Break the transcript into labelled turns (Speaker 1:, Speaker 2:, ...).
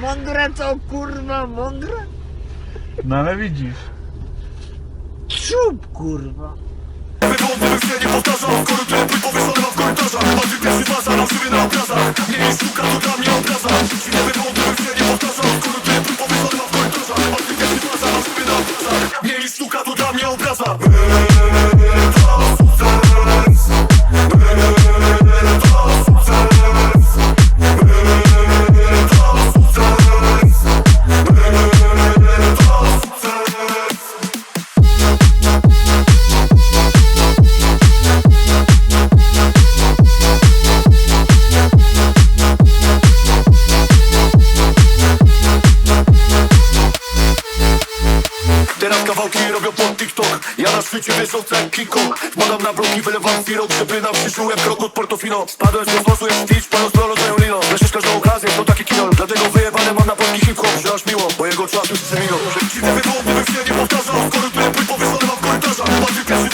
Speaker 1: Mądre to kurwa, mądre?
Speaker 2: No ale widzisz.
Speaker 1: Ciup kurwa.
Speaker 3: Wyglądy bym się nie powtarzał Skoro tyle płyt mam w korytarzach Patrzy pierwszy baza, na żywy na obrazach Nie jest sztuka, to dla mnie obraza Dziwne wyglądy bym się nie powtarzał Skoro tyle płyt powieszony mam w korytarzach Patrzy pierwszy baza, na żywy na obrazach Nie jest sztuka, to dla mnie obraza Teraz kawałki robią pod TikTok. Ja na szczycie wierzący jak King Kong Wpadam na bloki, wylewam wirok Żeby nam przyszło jak krok od Portofino. Spadłem z kosmosu jak Stitch, panu z prolotzają lino. Lecisz każdą okazję, to taki kino. Dlatego wyjebane mam na polski hip-hop Że aż miło, bo jego czas już się minął Dziwne wyglądy bym się nie powtarzał Skoro tyle płyt powieszony mam w korytarzach. Patrzy pierwszy